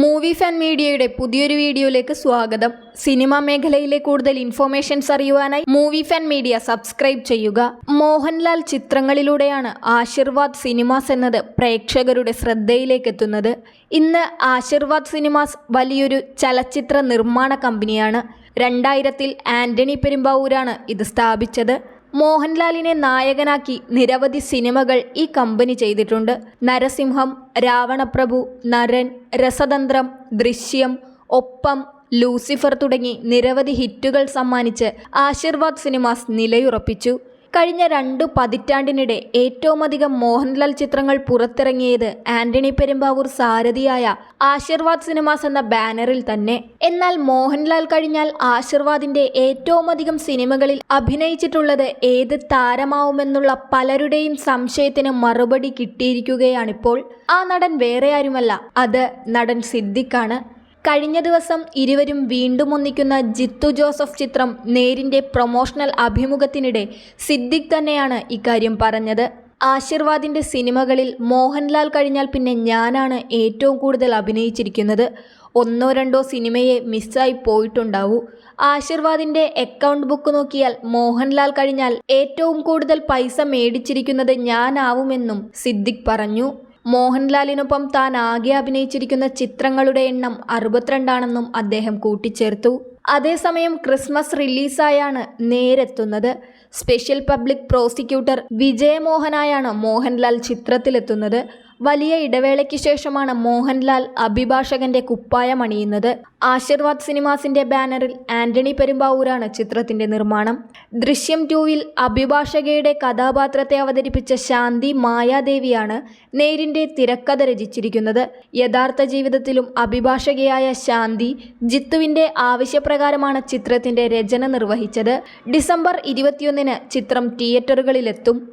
Movie fan മീഡിയയുടെ പുതിയൊരു വീഡിയോയിലേക്ക് സ്വാഗതം. സിനിമ മേഖലയിലെ കൂടുതൽ ഇൻഫോർമേഷൻസ് അറിയുവാനായി മൂവി ഫാൻ മീഡിയ സബ്സ്ക്രൈബ് ചെയ്യുക. മോഹൻലാൽ ചിത്രങ്ങളിലൂടെയാണ് ആശീർവാദ് സിനിമാസ് എന്നത് പ്രേക്ഷകരുടെ ശ്രദ്ധയിലേക്ക് എത്തുന്നത്. ഇന്ന് ആശീർവാദ് സിനിമാസ് വലിയൊരു ചലച്ചിത്ര നിർമ്മാണ കമ്പനിയാണ് രണ്ടായിരത്തിൽ ആന്റണി പെരുമ്പാവൂരാണ് ഇത് സ്ഥാപിച്ചത്. മോഹൻലാലിനെ നായകനാക്കി നിരവധി സിനിമകൾ ഈ കമ്പനി ചെയ്തിട്ടുണ്ട്. നരസിംഹം രാവണപ്രഭു നരൻ രസതന്ത്രം ദൃശ്യം ഒപ്പം ലൂസിഫർ തുടങ്ങി നിരവധി ഹിറ്റുകൾ സമ്മാനിച്ച് ആശീർവാദ് സിനിമാസ് നിലയുറപ്പിച്ചു. കഴിഞ്ഞ രണ്ടു പതിറ്റാണ്ടിനിടെ ഏറ്റവുമധികം മോഹൻലാൽ ചിത്രങ്ങൾ പുറത്തിറങ്ങിയത് ആന്റണി പെരുമ്പാവൂർ സാരഥിയായ ആശീർവാദ് സിനിമാസ് എന്ന ബാനറിൽ തന്നെ. എന്നാൽ മോഹൻലാൽ കഴിഞ്ഞാൽ ആശീർവാദിന്റെ ഏറ്റവുമധികം സിനിമകളിൽ അഭിനയിച്ചിട്ടുള്ളത് ഏത് താരമാവുമെന്നുള്ള പലരുടെയും സംശയത്തിന് മറുപടി കിട്ടിയിരിക്കുകയാണിപ്പോൾ. ആ നടൻ വേറെ ആരുമല്ല അത് നടൻ സിദ്ദിഖാണ്. കഴിഞ്ഞ ദിവസം ഇരുവരും വീണ്ടും ഒന്നിക്കുന്ന ജിത്തു ജോസഫ് ചിത്രം നേരിന്റെ പ്രൊമോഷണൽ അഭിമുഖത്തിനിടെ സിദ്ദിഖ് തന്നെയാണ് ഇക്കാര്യം പറഞ്ഞത്. ആശീർവാദിന്റെ സിനിമകളിൽ മോഹൻലാൽ കഴിഞ്ഞാൽ പിന്നെ ഞാനാണ് ഏറ്റവും കൂടുതൽ അഭിനയിച്ചിരിക്കുന്നത്. ഒന്നോ രണ്ടോ സിനിമയെ മിസ്സായി പോയിട്ടുണ്ടാവൂ. ആശീർവാദിന്റെ അക്കൗണ്ട് ബുക്ക് നോക്കിയാൽ മോഹൻലാൽ കഴിഞ്ഞാൽ ഏറ്റവും കൂടുതൽ പൈസ മേടിച്ചിരിക്കുന്നത് ഞാനാവുമെന്നും സിദ്ദിഖ് പറഞ്ഞു. മോഹൻലാലിനൊപ്പം താൻ ആകെ അഭിനയിച്ചിരിക്കുന്ന ചിത്രങ്ങളുടെ എണ്ണം അറുപത്തിരണ്ടാണെന്നും അദ്ദേഹം കൂട്ടിച്ചേർത്തു. അതേസമയം ക്രിസ്മസ് റിലീസായാണ് നേരെത്തുന്നത്. സ്പെഷ്യൽ പബ്ലിക് പ്രോസിക്യൂട്ടർ വിജയമോഹനായാണ് മോഹൻലാൽ ചിത്രത്തിലെത്തുന്നത്. വലിയ ഇടവേളയ്ക്ക് ശേഷമാണ് മോഹൻലാൽ അഭിഭാഷകന്റെ കുപ്പായം അണിയുന്നത്. ആശീർവാദ് സിനിമാസിന്റെ ബാനറിൽ ആന്റണി പെരുമ്പാവൂരാണ് ചിത്രത്തിന്റെ നിർമ്മാണം. ദൃശ്യം ടൂവിൽ അഭിഭാഷകയുടെ കഥാപാത്രത്തെ അവതരിപ്പിച്ച ശാന്തി മായാദേവിയാണ് നേരിന്റെ തിരക്കഥ രചിച്ചിരിക്കുന്നത്. യഥാർത്ഥ ജീവിതത്തിലും അഭിഭാഷകയായ ശാന്തി ജിത്തുവിന്റെ ആവശ്യപ്രകാരമാണ് ചിത്രത്തിന്റെ രചന നിർവഹിച്ചത്. ഡിസംബർ ഇരുപത്തിയൊന്നിന് ചിത്രം തിയേറ്ററുകളിലെത്തും.